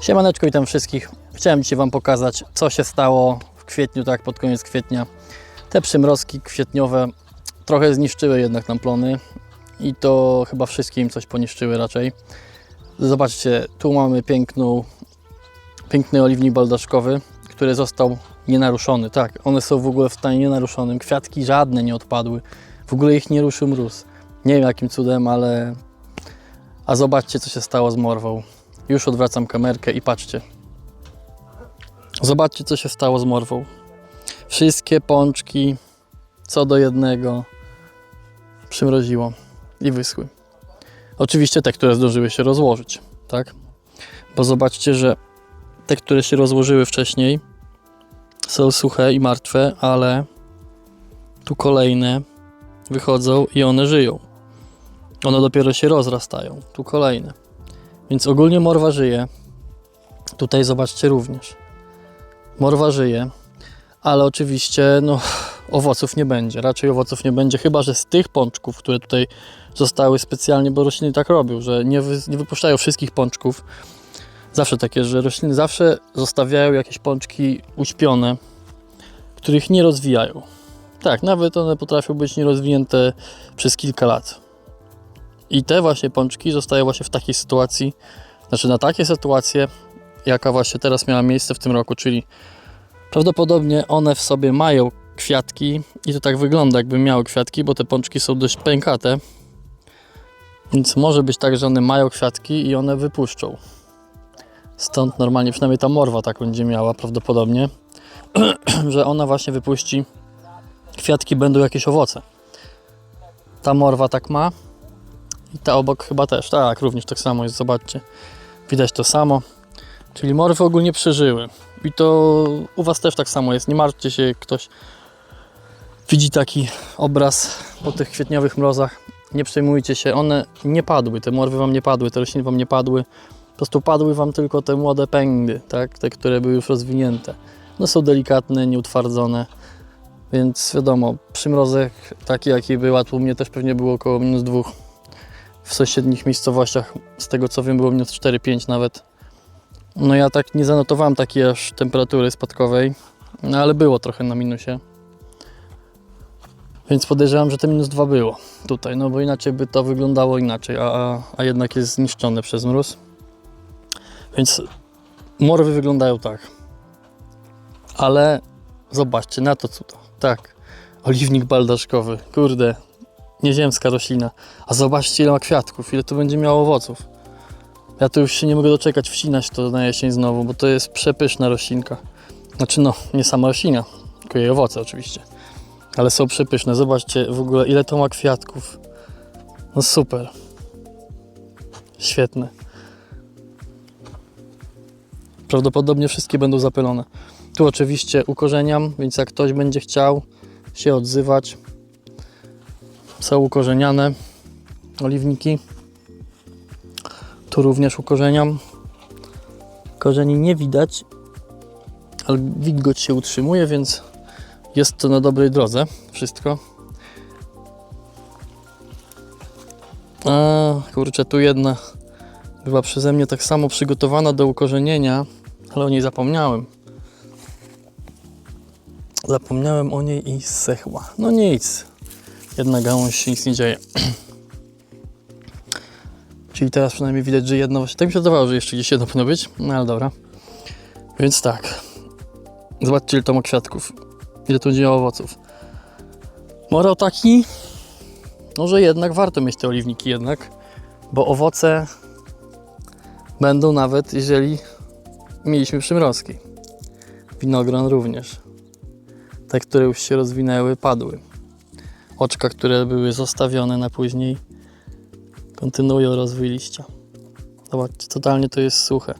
Siemaneczko, witam wszystkich. Chciałem dzisiaj Wam pokazać, co się stało w kwietniu, tak pod koniec kwietnia. Te przymrozki kwietniowe trochę zniszczyły jednak nam plony i to chyba wszystkim coś poniszczyły raczej. Zobaczcie, tu mamy piękną, piękny oliwnik baldaszkowy, który został nienaruszony. Tak, one są w ogóle w stanie nienaruszonym. Kwiatki żadne nie odpadły. W ogóle ich nie ruszył mróz. Nie wiem jakim cudem, ale... A zobaczcie, co się stało z morwą. Już odwracam kamerkę i patrzcie. Zobaczcie, co się stało z morwą. Wszystkie pączki, co do jednego, przymroziło i wyschły. Oczywiście te, które zdążyły się rozłożyć, tak? Bo zobaczcie, że te, które się rozłożyły wcześniej, są suche i martwe, ale tu kolejne wychodzą i one żyją. One dopiero się rozrastają. Tu kolejne. Więc ogólnie morwa żyje. Tutaj zobaczcie również. Morwa żyje, ale oczywiście no, owoców nie będzie. Raczej owoców nie będzie, chyba że z tych pączków, które tutaj zostały specjalnie, bo rośliny tak robią, że nie, wy, nie wypuszczają wszystkich pączków. Zawsze takie, że rośliny zawsze zostawiają jakieś pączki uśpione, których nie rozwijają. Tak, nawet one potrafią być nierozwinięte przez kilka lat. I te właśnie pączki zostają właśnie w takiej sytuacji, znaczy na takie sytuacje, jaka właśnie teraz miała miejsce w tym roku, czyli prawdopodobnie one w sobie mają kwiatki i to tak wygląda, jakby miały kwiatki, bo te pączki są dość pękate. Więc może być tak, że one mają kwiatki i one wypuszczą. Stąd normalnie przynajmniej ta morwa tak będzie miała prawdopodobnie, że ona właśnie wypuści kwiatki, będą jakieś owoce. Ta morwa tak ma, i ta obok chyba też, tak, również tak samo jest, zobaczcie. Widać to samo. Czyli morwy ogólnie przeżyły. I to u Was też tak samo jest. Nie martwcie się, ktoś widzi taki obraz po tych kwietniowych mrozach. Nie przejmujcie się, one nie padły, te morwy Wam nie padły, te rośliny Wam nie padły. Po prostu padły Wam tylko te młode pędy, tak? te, które były już rozwinięte. No są delikatne, nieutwardzone. Więc wiadomo, przymrozek taki jaki była, tu mnie też pewnie było około minus dwóch w sąsiednich miejscowościach, z tego co wiem, było minus 4-5 nawet. No ja tak nie zanotowałem takiej aż temperatury spadkowej, no ale było trochę na minusie. Więc podejrzewam, że te minus 2 było tutaj, no bo inaczej by to wyglądało inaczej, a, a, jednak jest zniszczone przez mróz. Więc morwy wyglądają tak. Ale zobaczcie na to cudo. Tak, oliwnik baldaszkowy, kurde, nieziemska roślina. A zobaczcie ile ma kwiatków, ile to będzie miało owoców. Ja tu już się nie mogę doczekać wcinać to na jesień znowu, bo to jest przepyszna roślinka. Znaczy no, nie sama roślina, tylko jej owoce oczywiście. Ale są przepyszne. Zobaczcie w ogóle ile to ma kwiatków. No super. Świetne. Prawdopodobnie wszystkie będą zapylone. Tu oczywiście ukorzeniam, więc jak ktoś będzie chciał się odzywać, są ukorzeniane oliwniki. Tu również ukorzeniam. Korzeni nie widać, ale wilgoć się utrzymuje, więc jest to na dobrej drodze wszystko. A kurczę, tu jedna była przeze mnie tak samo przygotowana do ukorzenienia, ale o niej zapomniałem. Zapomniałem o niej i zsechła. No nic, jedna gałąź się nic nie dzieje. Czyli teraz przynajmniej widać, że jedna właśnie. Tak mi się wydawało, że jeszcze gdzieś jedno powinno być, no ale dobra. Więc tak. Zobaczcie, ile to ma kwiatków. Ile to będzie owoców. Morał taki, no że jednak warto mieć te oliwniki jednak, bo owoce będą nawet, jeżeli mieliśmy przymrozki. Winogron również. Te, które już się rozwinęły, padły oczka, które były zostawione na później, kontynuują rozwój liścia. Zobaczcie, totalnie to jest suche.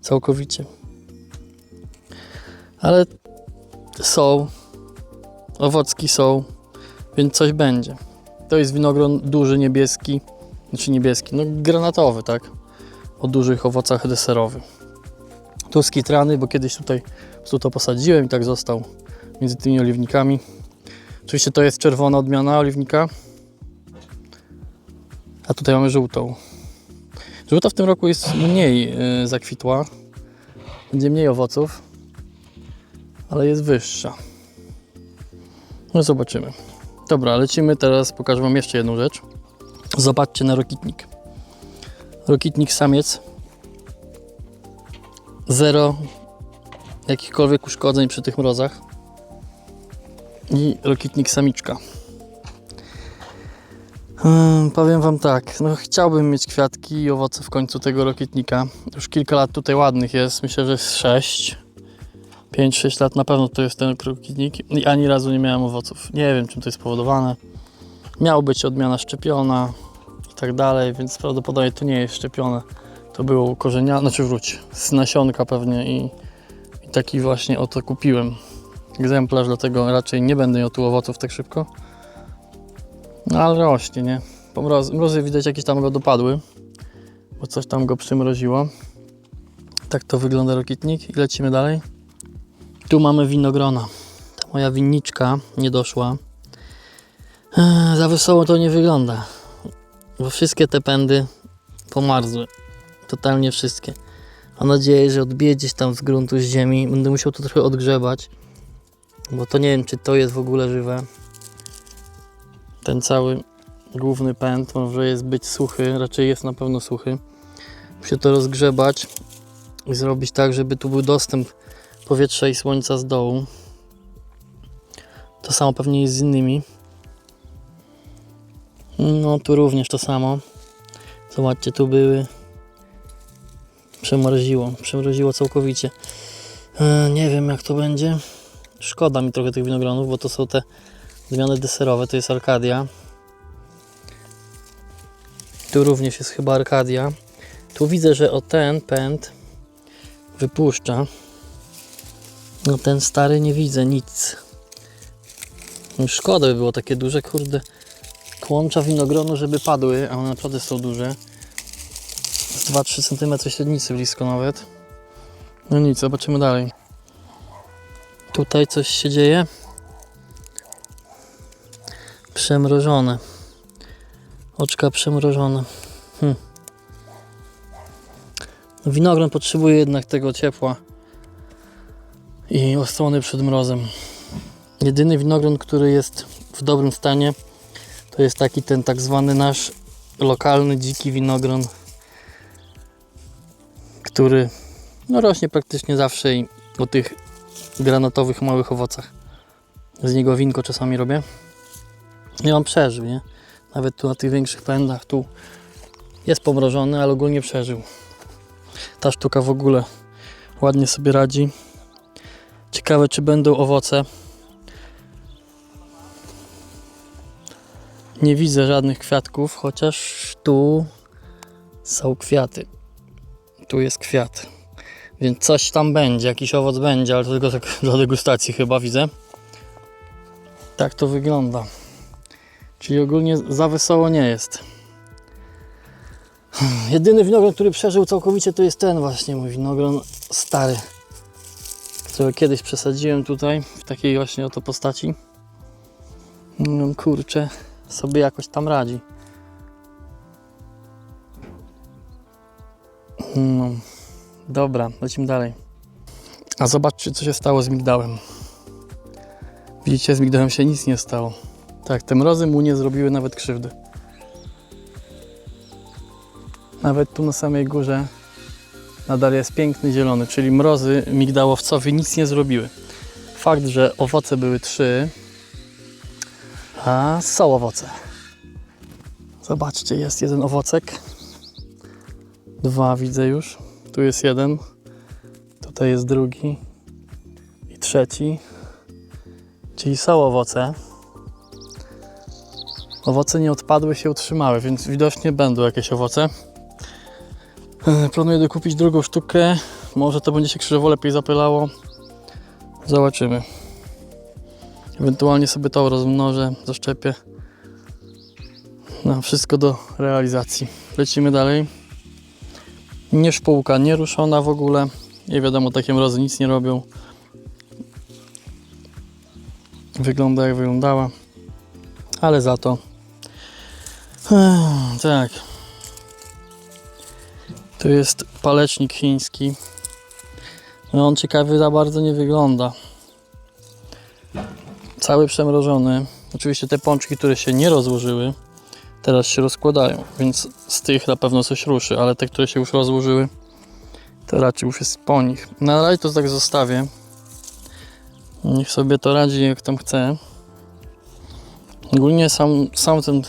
Całkowicie. Ale są, owocki są, więc coś będzie. To jest winogron duży, niebieski, znaczy niebieski, no granatowy, tak? O dużych owocach deserowych. Tu skitrany, bo kiedyś tutaj po to posadziłem i tak został między tymi oliwnikami. Oczywiście to jest czerwona odmiana oliwnika. A tutaj mamy żółtą. Żółta w tym roku jest mniej y, zakwitła. Będzie mniej owoców, ale jest wyższa. No zobaczymy. Dobra, lecimy teraz, pokażę Wam jeszcze jedną rzecz. Zobaczcie na rokitnik. Rokitnik samiec. Zero jakichkolwiek uszkodzeń przy tych mrozach. I rokitnik samiczka. Hmm, powiem Wam tak, no chciałbym mieć kwiatki i owoce w końcu tego rokitnika. Już kilka lat tutaj ładnych jest, myślę, że jest 6. 5-6 lat na pewno to jest ten rokitnik i ani razu nie miałem owoców. Nie wiem czym to jest spowodowane. Miał być odmiana szczepiona i tak dalej, więc prawdopodobnie to nie jest szczepione. To było ukorzeniane, znaczy wróć, z nasionka pewnie i, i taki właśnie oto kupiłem egzemplarz, dlatego raczej nie będę miał tu owoców tak szybko. No ale rośnie, nie? Po mroz, mrozy widać jakieś tam go dopadły, bo coś tam go przymroziło. Tak to wygląda rokitnik i lecimy dalej. Tu mamy winogrona. Ta moja winniczka nie doszła. Eee, za wesoło to nie wygląda, bo wszystkie te pędy pomarzły. Totalnie wszystkie. Mam nadzieję, że odbije gdzieś tam z gruntu, z ziemi. Będę musiał to trochę odgrzebać, bo to nie wiem, czy to jest w ogóle żywe. Ten cały główny pęd może jest być suchy, raczej jest na pewno suchy. Muszę to rozgrzebać i zrobić tak, żeby tu był dostęp powietrza i słońca z dołu. To samo pewnie jest z innymi. No tu również to samo. Zobaczcie, tu były. Przemroziło, przemroziło całkowicie. E, nie wiem jak to będzie. Szkoda mi trochę tych winogronów, bo to są te zmiany deserowe, to jest Arkadia. Tu również jest chyba Arkadia. Tu widzę, że o ten pęd wypuszcza. No ten stary nie widzę nic. Szkoda by było takie duże, kurde, kłącza winogronu, żeby padły, a one naprawdę są duże. Z 2-3 cm średnicy blisko nawet. No nic, zobaczymy dalej. Tutaj coś się dzieje. Przemrożone. Oczka przemrożone. Hm. No, Winogron potrzebuje jednak tego ciepła i osłony przed mrozem. Jedyny winogron, który jest w dobrym stanie, to jest taki ten tak zwany nasz lokalny dziki winogron, który no, rośnie praktycznie zawsze i o tych granatowych małych owocach. Z niego winko czasami robię. Nie on przeżył, nie? Nawet tu na tych większych pędach, tu jest pomrożony, ale ogólnie przeżył. Ta sztuka w ogóle ładnie sobie radzi. Ciekawe, czy będą owoce. Nie widzę żadnych kwiatków, chociaż tu są kwiaty. Tu jest kwiat. Więc coś tam będzie, jakiś owoc będzie, ale to tylko tak dla degustacji chyba widzę. Tak to wygląda. Czyli ogólnie za wesoło nie jest. Jedyny winogron, który przeżył całkowicie, to jest ten właśnie mój winogron stary, którego kiedyś przesadziłem tutaj w takiej właśnie oto postaci. No kurczę, sobie jakoś tam radzi. No, dobra, lecimy dalej. A zobaczcie, co się stało z migdałem. Widzicie, z migdałem się nic nie stało. Tak, te mrozy mu nie zrobiły nawet krzywdy. Nawet tu na samej górze nadal jest piękny zielony, czyli mrozy migdałowcowi nic nie zrobiły. Fakt, że owoce były trzy, a są owoce. Zobaczcie, jest jeden owocek. Dwa widzę już. Tu jest jeden. Tutaj jest drugi. I trzeci. Czyli są owoce. Owoce nie odpadły, się utrzymały, więc widocznie będą jakieś owoce. E, Planuję dokupić drugą sztukę. Może to będzie się krzyżowo lepiej zapylało. Zobaczymy. Ewentualnie sobie to rozmnożę, zaszczepię. No, wszystko do realizacji. Lecimy dalej. Nie szpółka, nie ruszona w ogóle. Nie wiadomo, takie mrozy nic nie robią. Wygląda jak wyglądała. Ale za to. Tak. Tu jest palecznik chiński. No on ciekawy za bardzo nie wygląda. Cały przemrożony. Oczywiście te pączki, które się nie rozłożyły, teraz się rozkładają, więc z tych na pewno coś ruszy, ale te, które się już rozłożyły, to raczej już jest po nich. Na razie to tak zostawię. Niech sobie to radzi jak tam chce. Ogólnie sam, sam ten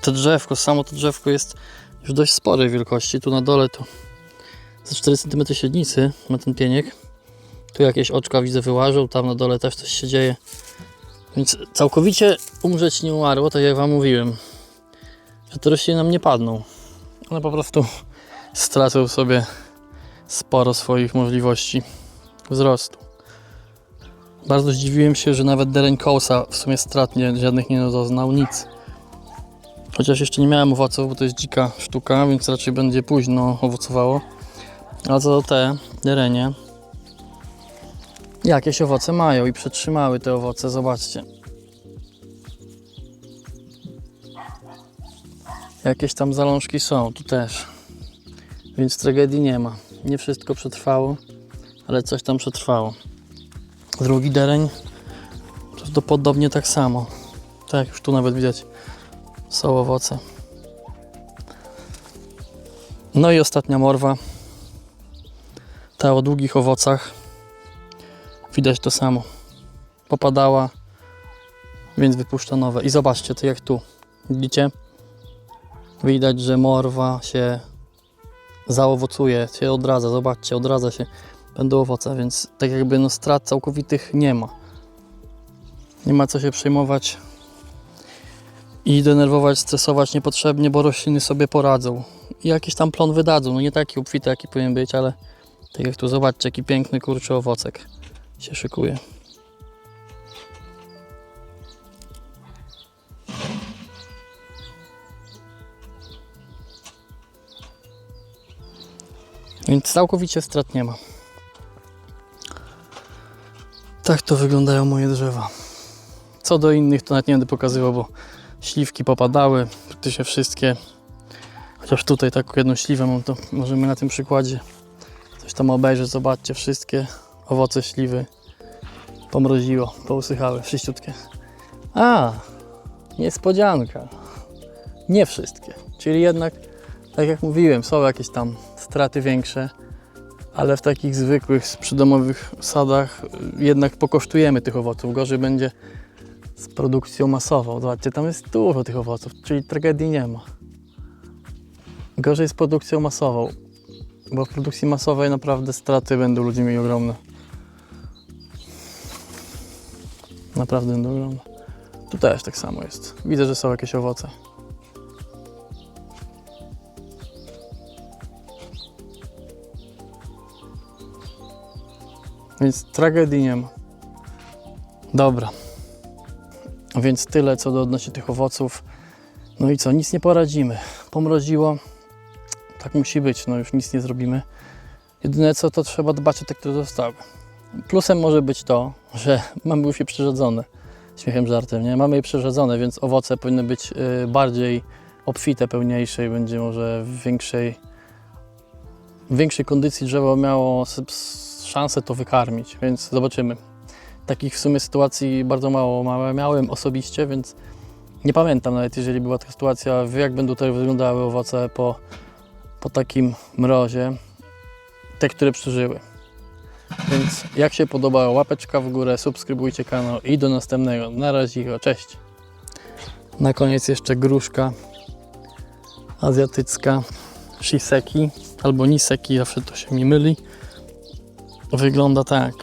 to drzewko, samo to drzewko jest już dość sporej wielkości. Tu na dole to ze 4 cm średnicy ma ten pieniek. Tu jakieś oczka widzę wyłażą, tam na dole też coś się dzieje. Więc całkowicie umrzeć nie umarło, tak jak Wam mówiłem. Że te rośliny nam nie padną. One po prostu stracą sobie sporo swoich możliwości wzrostu. Bardzo zdziwiłem się, że nawet dereń kołsa w sumie strat nie, żadnych nie doznał, nic. Chociaż jeszcze nie miałem owoców, bo to jest dzika sztuka, więc raczej będzie późno owocowało. Ale co do te derenie, jakieś owoce mają i przetrzymały te owoce, zobaczcie. Jakieś tam zalążki są, tu też. Więc tragedii nie ma. Nie wszystko przetrwało, ale coś tam przetrwało. Drugi dereń prawdopodobnie tak samo. Tak, już tu nawet widać są owoce. No i ostatnia morwa. Ta o długich owocach. Widać to samo. Popadała, więc wypuszcza nowe. I zobaczcie to jak tu. Widzicie? Widać, że morwa się zaowocuje, się odradza. Zobaczcie, odradza się. Będą owoce, więc tak jakby no strat całkowitych nie ma. Nie ma co się przejmować i denerwować, stresować niepotrzebnie, bo rośliny sobie poradzą. I jakiś tam plon wydadzą. No nie taki obfity, jaki powinien być, ale tak jak tu zobaczcie, jaki piękny kurczy owocek się szykuje. Więc całkowicie strat nie ma. Tak to wyglądają moje drzewa. Co do innych, to nawet nie będę pokazywał, bo śliwki popadały, praktycznie wszystkie. Chociaż tutaj taką jedną śliwę mam, to możemy na tym przykładzie coś tam obejrzeć. Zobaczcie, wszystkie owoce śliwy pomroziło, pousychały, wszyściutkie. A, niespodzianka. Nie wszystkie. Czyli jednak, tak jak mówiłem, są jakieś tam straty większe, ale w takich zwykłych, przydomowych sadach jednak pokosztujemy tych owoców. Gorzej będzie z produkcją masową. Zobaczcie, tam jest dużo tych owoców, czyli tragedii nie ma. Gorzej z produkcją masową, bo w produkcji masowej naprawdę straty będą mieli ogromne. Naprawdę ogromne. Tu też tak samo jest. Widzę, że są jakieś owoce. Więc tragedii nie ma. Dobra. Więc tyle co do odnośnie tych owoców. No i co, nic nie poradzimy. Pomroziło, tak musi być, no już nic nie zrobimy. Jedyne co, to trzeba dbać o te, które zostały. Plusem może być to, że mamy już je przerzedzone. Śmiechem, żartem, nie? Mamy je przerzedzone, więc owoce powinny być y, bardziej obfite, pełniejsze i będzie może w większej, w większej kondycji drzewo miało szansę to wykarmić, więc zobaczymy. Takich w sumie sytuacji bardzo mało miałem osobiście, więc nie pamiętam nawet, jeżeli była taka sytuacja, jak będą tutaj wyglądały owoce po, po takim mrozie, te, które przeżyły. Więc jak się podoba, łapeczka w górę, subskrybujcie kanał i do następnego. Na razie, cześć. Na koniec jeszcze gruszka azjatycka shiseki albo niseki, zawsze to się mi myli. Wygląda tak.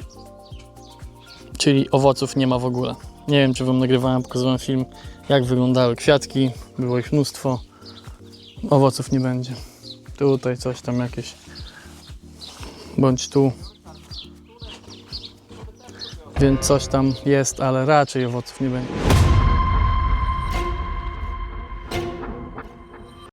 Czyli owoców nie ma w ogóle. Nie wiem, czy Wam nagrywałem, pokazywałem film, jak wyglądały kwiatki. Było ich mnóstwo. Owoców nie będzie. Tutaj coś tam jakieś. Bądź tu. Więc coś tam jest, ale raczej owoców nie będzie.